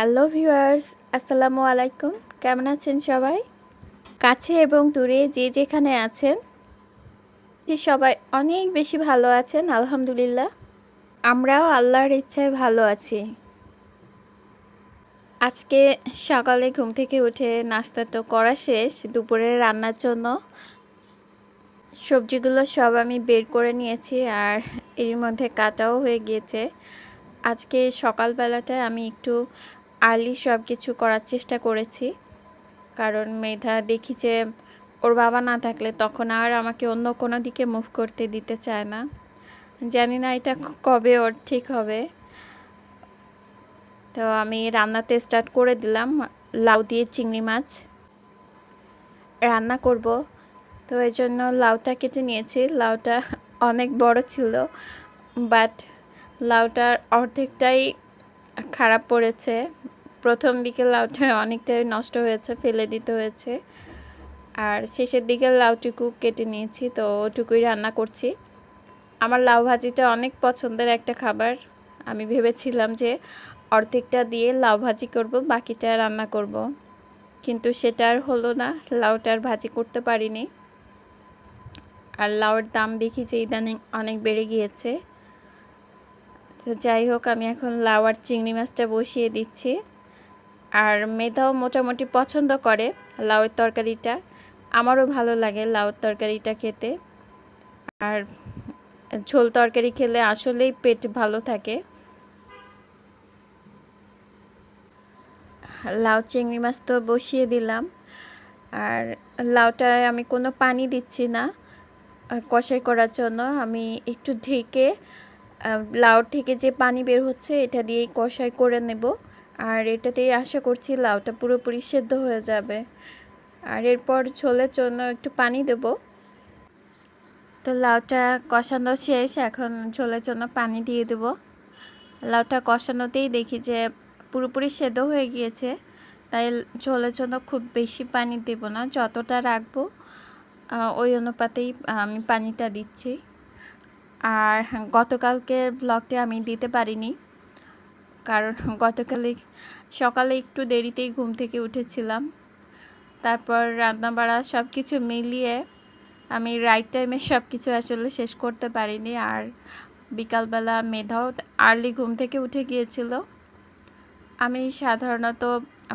Hello viewers, আসসালামু আলাইকুম। কেমন আছেন সবাই? কাছে এবং দূরে যে যেখানে আছেন সবাই অনেক বেশি ভালো আছেন, আলহামদুলিল্লাহ। আমরাও আল্লাহর ইচ্ছায় ভালো আছি। আজকে সকালে ঘুম থেকে উঠে নাস্তা তো করা শেষ, দুপুরে রান্নার জন্য সবজিগুলো সব আমি বের করে নিয়েছি আর এর মধ্যে কাটাও হয়ে গিয়েছে। আজকে সকালবেলাটায় আমি একটু আর্লি সব কিছু করার চেষ্টা করেছি। কারণ মেধা দেখি যে ওর বাবা না থাকলে তখন আর আমাকে অন্য কোনো দিকে মুভ করতে দিতে চায় না। জানি না এটা কবে ওর ঠিক হবে। তো আমি রান্নাতে স্টার্ট করে দিলাম, লাউ দিয়ে চিংড়ি মাছ। রান্না করব। তো এই জন্য লাউটা কেটে নিয়েছি। লাউটা অনেক বড় ছিল বাট লাউটার অর্ধেকটাই খারাপ পড়েছে। প্রথম দিকে লাউটা অনেকটাই নষ্ট হয়েছে, ফেলে দিতে হয়েছে। আর শেষের দিকে লাউটুকু কেটে নিয়েছি, তো ওটুকুই রান্না করছি। আমার লাউ ভাজিটা অনেক পছন্দের একটা খাবার। আমি ভেবেছিলাম যে অর্ধেকটা দিয়ে লাউ ভাজি করব, বাকিটা রান্না করব। কিন্তু সেটা আর হলো না লাউটার ভাজি করতে পারিনি। আর লাউয়ের দাম দেখি যে ইদানিং অনেক বেড়ে গিয়েছে। তো যাই হোক, আমি এখন লাউ আর চিংড়ি মাছটা বসিয়ে দিচ্ছি। আর মেধাও মোটামুটি পছন্দ করে লাউয়ের তরকারিটা। আমারও ভালো লাগে লাউয়ের তরকারিটা খেতে। আর ঝোল তরকারি খেলে আসলেই পেট ভালো থাকে। লাউ চিংড়ি মাছ তো বসিয়ে দিলাম। আর লাউটায় আমি কোনো পানি দিচ্ছি না। কষাই করার জন্য আমি একটু ঢেকে লাউর থেকে যে পানি বের হচ্ছে এটা দিয়েই কষাই করে নেব। আর এটাতেই আশা করছি লাউটা পুরোপুরি সেদ্ধ হয়ে যাবে। আর এরপর ঝোলের জন্য একটু পানি দেব। তো লাউটা কষানো শেষ, এখন ঝোলের জন্য পানি দিয়ে দেব। লাউটা কষানোতেই দেখি যে পুরোপুরি সেদ্ধ হয়ে গিয়েছে, তাই ঝোলের জন্য খুব বেশি পানি দেব না, যতটা রাখব ওই অনুপাতেই আমি পানিটা দিচ্ছি। আর গতকালকের ব্লগটি আমি দিতে পারিনি। কারণ গতকালে সকালে একটু দেরিতেই ঘুম থেকে উঠেছিলাম। তারপর রান্না বাড়া সব কিছু মিলিয়ে আমি রাইট টাইমে সব কিছু আসলে শেষ করতে পারিনি আর বিকালবেলা মেধাও আর্লি ঘুম থেকে উঠে গিয়েছিল। আমি সাধারণত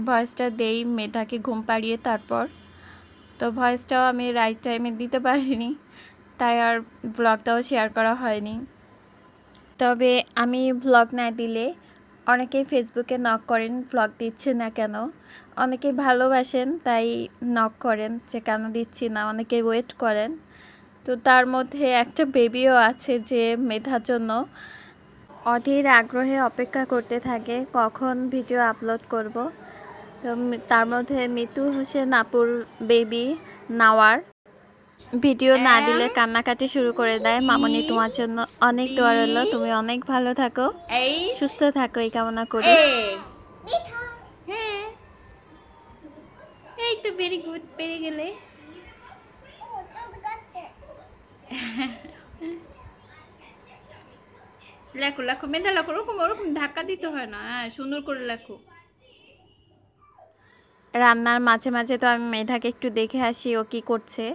ভয়েসটা দেই মেধাকে ঘুম পাড়িয়ে তারপর। তো ভয়েসটাও আমি রাইট টাইমে দিতে পারিনি, তাই আর ব্লগটাও শেয়ার করা হয়নি। তবে আমি ব্লগ না দিলে অনেকেই ফেসবুকে নক করেন ব্লগ দিচ্ছে না কেন? অনেকে ভালোবাসেন, তাই নক করেন যে কেন দিচ্ছি না? অনেকে ওয়েট করেন। তো তার মধ্যে একটা বেবিও আছে যে মেধার জন্য অধীর আগ্রহে অপেক্ষা করতে থাকে, কখন ভিডিও আপলোড করব? তো তার মধ্যে মিতু হোসেন আপুর বেবি নাওয়ার। ভিডিও না দিলে কান্নাকাটি শুরু করে দেয়। মামনি তোমার জন্য অনেক দোয়া রইল। তুমি অনেক ভালো থাকো। এই সুস্থ থাকো এই কামনা করি। হ্যাঁ। এই তো ভেরি গুড পেরে গেলে। লেখো লেখো মেধা লেখো ওরকম ওরকম ধাক্কা দিতে হয় না। হ্যাঁ সুন্দর করে লেখো। রান্নার মাঝে মাঝে তো আমি মেধাকে একটু দেখে আসি ও কি করছে।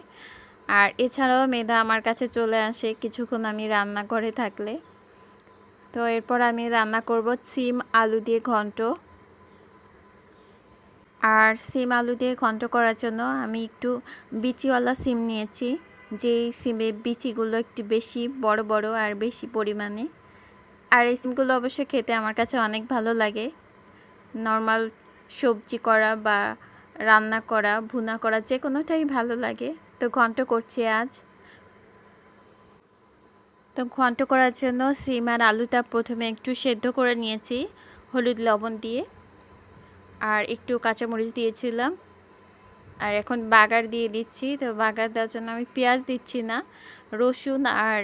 আর এছাড়াও মেধা আমার কাছে চলে আসে কিছুক্ষণ আমি রান্না করে থাকলে। তো এরপর আমি রান্না করব সিম আলু দিয়ে ঘন্ট। আর সিম আলু দিয়ে ঘন্ট করার জন্য আমি একটু বিচিওয়ালা সিম নিয়েছি, যেই সিমের বিচিগুলো একটু বেশি বড় বড় আর বেশি পরিমাণে। আর এই সিমগুলো অবশ্যই খেতে আমার কাছে অনেক ভালো লাগে। নর্মাল সবজি করা বা রান্না করা, ভুনা করা যে কোনোটাই ভালো লাগে। তো ঘন্ট করছি আজ। তো ঘন্ট করার জন্য সিম আর আলুটা প্রথমে একটু সেদ্ধ করে নিয়েছি, হলুদ লবণ দিয়ে। আর একটু কাঁচামরিচ দিয়েছিলাম। আর এখন বাগার দিয়ে দিচ্ছি, তো বাগার দেওয়ার জন্য আমি পেঁয়াজ দিচ্ছি না, রসুন আর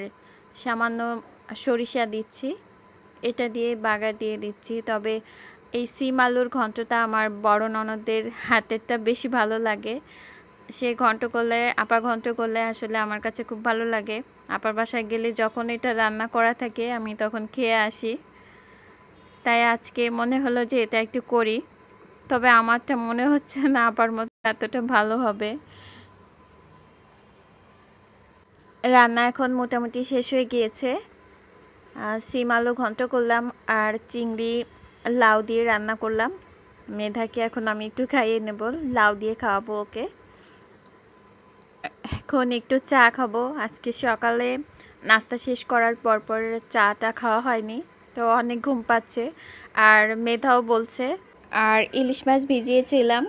সামান্য সরিষা দিচ্ছি। এটা দিয়ে বাগার দিয়ে দিচ্ছি। তবে এই সিম আলুর ঘন্টটা আমার বড় ননদের হাতেরটা বেশি ভালো লাগে। সে ঘন্ট করলে আপা ঘন্ট করলে আসলে আমার কাছে খুব ভালো লাগে। আপার বাসায় গেলে যখন এটা রান্না করা থাকে, আমি তখন খেয়ে আসি। তাই আজকে মনে হলো যে এটা একটু করি। তবে আমারটা মনে হচ্ছে না আপার মতো এতটা ভালো হবে। রান্না এখন মোটামুটি শেষ হয়ে গিয়েছে। সিম আলু ঘন্ট করলাম আর চিংড়ি লাউ দিয়ে রান্না করলাম। মেধাকে এখন আমি একটু খাইয়ে নেব, লাউ দিয়ে খাওয়াবো ওকে। এখন একটু চা খাব। আজকে সকালে নাস্তা শেষ করার পর পর চাটা খাওয়া হয়নি, তো অনেক ঘুম পাচ্ছে। আর মেধাও বলছে। আর ইলিশ মাছ ভিজিয়েছিলাম।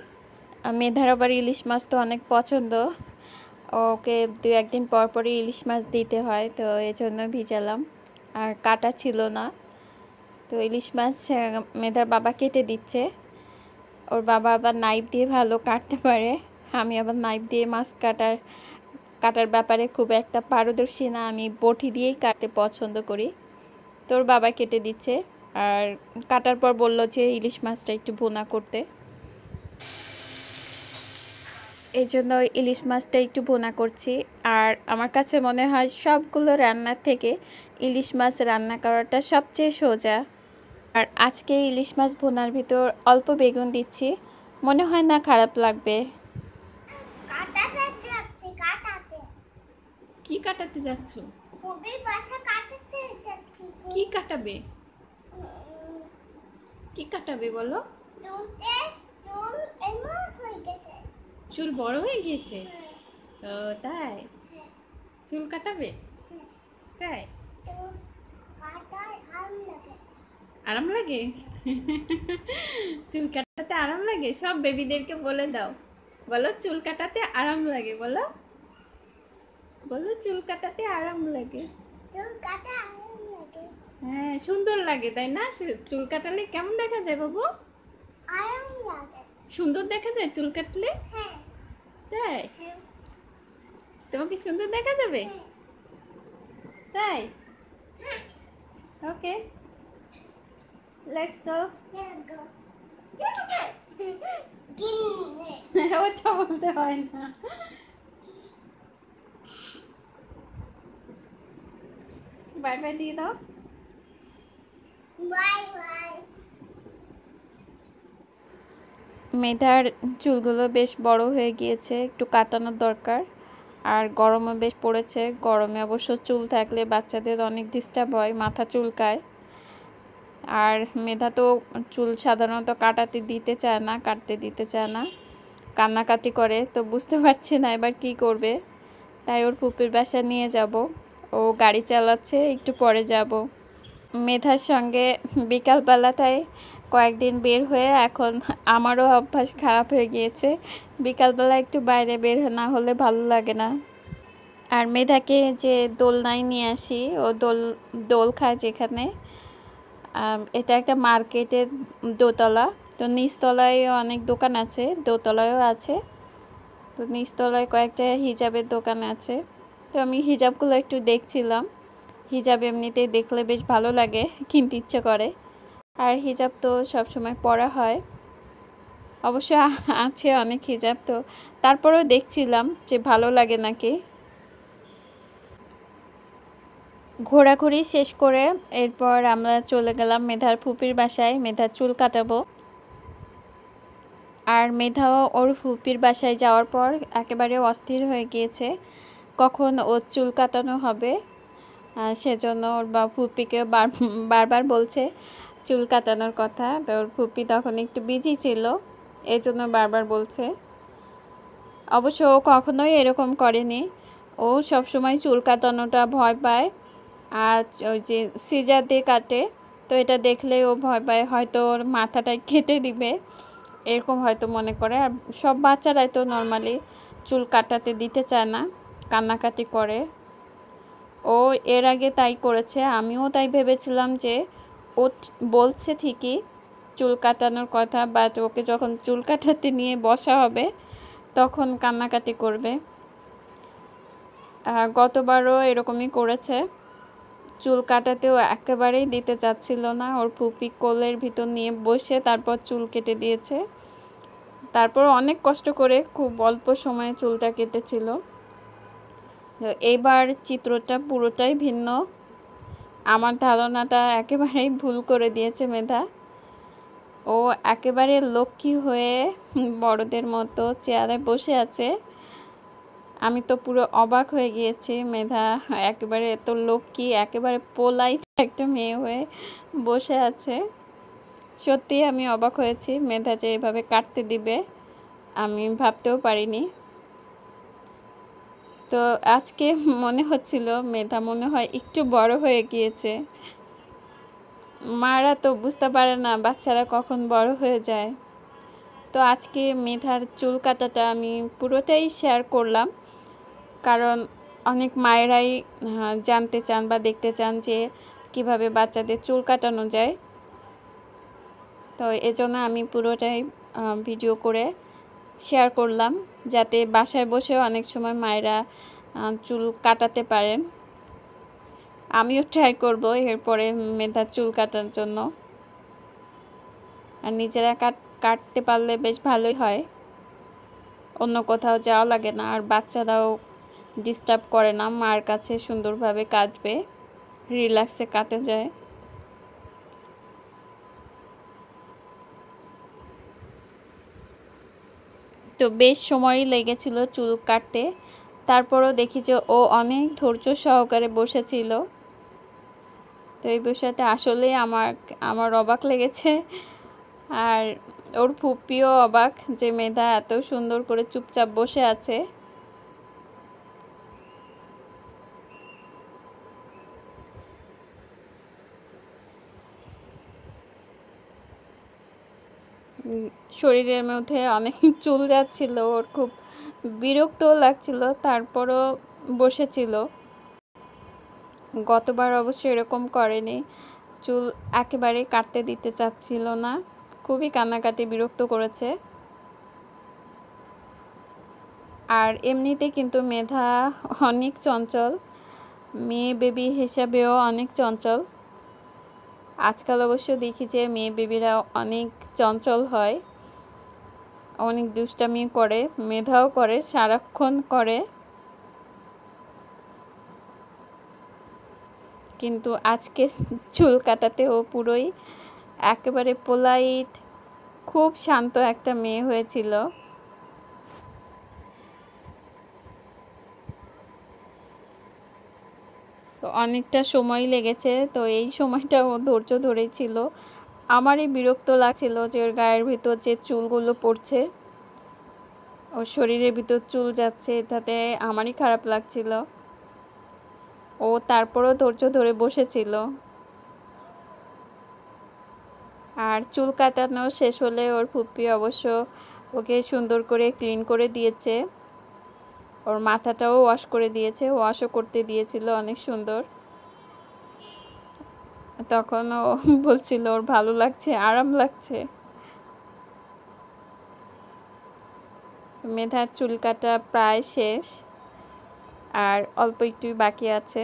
মেধার আবার ইলিশ মাছ তো অনেক পছন্দ। ওকে দু একদিন পর পরই ইলিশ মাছ দিতে হয়, তো এই জন্য ভিজালাম। আর কাটা ছিল না। তো ইলিশ মাছ মেধার বাবা কেটে দিচ্ছে। ওর বাবা আবার নাইফ দিয়ে ভালো কাটতে পারে। আমি আবার নাইফ দিয়ে মাছ কাটার কাটার ব্যাপারে খুব একটা পারদর্শী না। আমি বটি দিয়েই কাটতে পছন্দ করি। তোর বাবা কেটে দিচ্ছে। আর কাটার পর বলল যে ইলিশ মাছটা একটু বোনা করতে। এই জন্য ইলিশ মাছটা একটু বোনা করছি। আর আমার কাছে মনে হয় সবগুলো রান্নার থেকে ইলিশ মাছ রান্না করাটা সবচেয়ে সোজা। আর আজকে ইলিশ মাছ বোনার ভিতর অল্প বেগুন দিচ্ছি। মনে হয় না খারাপ লাগবে। কি কাটাতে যাচ্ছ? কি কাটাবে? কি কাটাবে বলো? চুল চুল বড় হয়ে গিয়েছে? ও তাই? চুল কাটাবে? তাই? আরাম লাগে। চুল কাটাতে আরাম লাগে? সব বেবিদেরকে বলে দাও। বলো চুল কাটাতে আরাম লাগে বলো। বলো চুল কাটাতে আরাম লাগে। চুল কাটা হ্যাঁ সুন্দর লাগে তাই না? চুল কাটালে কেমন দেখা যায় বাবু? আরাম সুন্দর দেখা যায় চুল কাটলে? তাই? তোমাকে সুন্দর দেখা যাবে? তাই? ওকে। লেটস গো ওটা বলতে হয় না। বাই বাই দিয়ে দাও বাই বাই মেধার চুলগুলো বেশ বড় হয়ে গিয়েছে, একটু কাটানোর দরকার। আর গরমও বেশ পড়েছে, গরমে অবশ্য চুল থাকলে বাচ্চাদের অনেক ডিস্টার্ব হয়, মাথা চুলকায়। আর মেধা তো চুল সাধারণত কাটাতে দিতে চায় না, কাটতে দিতে চায় না। কান্নাকাটি করে, তো বুঝতে পারছি না এবার কি করবে। তাই ওর পুপির বাসা নিয়ে যাব। ও গাড়ি চালাচ্ছে, একটু পরে যাব। মেধার সঙ্গে বিকালবেলাটায় কয়েকদিন বের হয়ে এখন আমারও অভ্যাস খারাপ হয়ে গিয়েছে। বিকালবেলা একটু বাইরে বের না হলে ভালো লাগে না। আর মেধাকে যে দোলনায় নিয়ে আসি, ও দোল দোল খায় যেখানে এটা একটা মার্কেটের দোতলা। তো নিচতলায় অনেক দোকান আছে, দোতলায়ও আছে। তো নিচতলায় কয়েকটা হিজাবের দোকান আছে। তো আমি হিজাবগুলো একটু দেখছিলাম। হিজাব এমনিতে দেখলে বেশ ভালো লাগে, কিনতে ইচ্ছে করে। আর হিজাব তো সবসময় পরা হয়। অবশ্য আছে অনেক হিজাব, তো তারপরেও দেখছিলাম যে ভালো লাগে নাকি। ঘোরাঘুরি শেষ করে এরপর আমরা চলে গেলাম মেধার ফুপির বাসায়, মেধার চুল কাটাবো। আর মেধাও ওর ফুপির বাসায় যাওয়ার পর একেবারে অস্থির হয়ে গিয়েছে। কখন ওর চুল কাটানো হবে সেজন্য ওর বা ফুপিকে বারবার বলছে চুল কাটানোর কথা। তো ওর ফুপি তখন একটু বিজি ছিল এই জন্য বারবার বলছে। অবশ্য ও কখনোই এরকম করেনি। ও সবসময় চুল কাটানোটা ভয় পায়, আর ওই যে সিজার দিয়ে কাটে, তো এটা দেখলে ও ভয় পায়, হয়তো ওর মাথাটাই কেটে দিবে, এরকম হয়তো মনে করে। আর সব বাচ্চারাই তো নর্মালি চুল কাটাতে দিতে চায় না। কান্নাকাটি করে। ও এর আগে তাই করেছে, আমিও তাই ভেবেছিলাম যে ও বলছে ঠিকই চুল কাটানোর কথা বাট ওকে যখন চুল কাটাতে নিয়ে বসা হবে, তখন কান্নাকাটি করবে। গতবারও এরকমই করেছে। চুল কাটাতেও একেবারেই দিতে চাচ্ছিল না, ওর পুপি কোলের ভিতর নিয়ে বসে তারপর চুল কেটে দিয়েছে। তারপর অনেক কষ্ট করে খুব অল্প সময়ে চুলটা কেটেছিল। তো এইবার চিত্রটা পুরোটাই ভিন্ন। আমার ধারণাটা একেবারেই ভুল করে দিয়েছে মেধা। ও একেবারে লক্ষ্মী হয়ে বড়দের মতো চেয়ারে বসে আছে। আমি তো পুরো অবাক হয়ে গিয়েছি মেধা। একেবারে এত লক্ষ্মী, একেবারে পোলাইট একটা মেয়ে হয়ে বসে আছে। সত্যি আমি অবাক হয়েছি মেধা যে এভাবে কাটতে দিবে। আমি ভাবতেও পারিনি। তো আজকে মনে হচ্ছিল মেধা মনে হয় একটু বড় হয়ে গিয়েছে। মারা তো বুঝতে পারে না বাচ্চারা কখন বড় হয়ে যায়। তো আজকে মেধার চুল কাটাটা আমি পুরোটাই শেয়ার করলাম। কারণ অনেক মায়েরাই জানতে চান বা দেখতে চান যে কীভাবে বাচ্চাদের চুল কাটানো যায়। তো এজন্য আমি পুরোটাই ভিডিও করে শেয়ার করলাম যাতে বাসায় বসেও অনেক সময় মায়েরা চুল কাটাতে পারেন। আমিও ট্রাই করব এরপরে মেধার চুল কাটার জন্য। আর নিজেরা কাট, কাটতে পারলে বেশ ভালোই হয়। অন্য কোথাও যাওয়া লাগে না, আর বাচ্চারাও ডিস্টার্ব করে না, মার কাছে সুন্দরভাবে কাটবে রিল্যাক্সে কাটে যায়। তো বেশ সময় লেগেছিল চুল কাটতে। তারপরও দেখি যে ও অনেক ধৈর্য সহকারে বসেছিল। তো এই বিষয়টা আসলেই আমার আমার অবাক লেগেছে। আর ওর ফুপিও অবাক যে মেধা এত সুন্দর করে চুপচাপ বসে আছে। শরীরের মধ্যে অনেক চুল যাচ্ছিল, ওর খুব বিরক্তও লাগছিল, তারপরও বসেছিল। গতবার অবশ্য এরকম করেনি, চুল একেবারে কাটতে দিতে চাচ্ছিল না, খুবই কান্নাকাটি বিরক্ত করেছে। আর এমনিতে কিন্তু মেধা অনেক চঞ্চল, মেয়ে বেবি হিসাবেও অনেক চঞ্চল। আজকাল অবশ্য দেখি যে মেয়ে বেবিরা অনেক চঞ্চল হয়। অনেক দুষ্টামি করে, মেধাও করে, সারাক্ষণ করে। কিন্তু আজকে চুল কাটাতে ও পুরোই একেবারে পোলাইট, খুব শান্ত একটা মেয়ে হয়েছিল। তো অনেকটা সময় লেগেছে, তো এই সময়টা ও ধৈর্য ধরেছিল। আমারই বিরক্ত লাগছিল যে ওর গায়ের ভিতর যে চুলগুলো পড়ছে, ওর শরীরের ভিতর চুল যাচ্ছে, তাতে আমারই খারাপ লাগছিল। ও তারপরও ধৈর্য ধরে বসেছিল। আর চুল কাটানো শেষ হলে ওর ফুপি অবশ্য ওকে সুন্দর করে ক্লিন করে দিয়েছে। ওর মাথাটাও ওয়াশ করে দিয়েছে, ওয়াশও করতে দিয়েছিল, অনেক সুন্দর। তখন ও বলছিল, ওর ভালো লাগছে, আরাম লাগছে। মেধার চুল কাটা প্রায় শেষ, আর অল্প একটু বাকি আছে।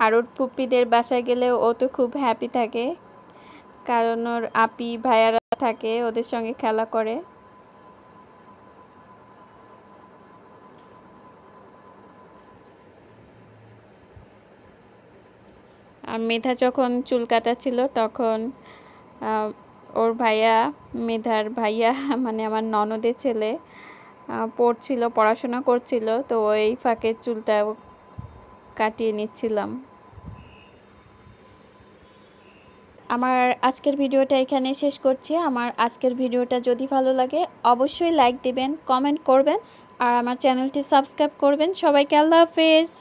আর ওর পুপ্পিদের বাসায় গেলে ও তো খুব হ্যাপি থাকে, কারণ ওর আপি, ভাইয়ারা থাকে, ওদের সঙ্গে খেলা করে। মেধা যখন চুল কাটাচ্ছিল তখন ওর ভাইয়া, মেধার ভাইয়া মানে আমার ননদের ছেলে পড়ছিল, পড়াশোনা করছিল, তো ওই ফাঁকে চুলটা কাটিয়ে নিচ্ছিলাম। আমার আজকের ভিডিওটা এখানে শেষ করছি। আমার আজকের ভিডিওটা যদি ভালো লাগে, অবশ্যই লাইক দিবেন, কমেন্ট করবেন, আর আমার চ্যানেলটি সাবস্ক্রাইব করবেন। সবাইকে আল্লাহ হাফেজ।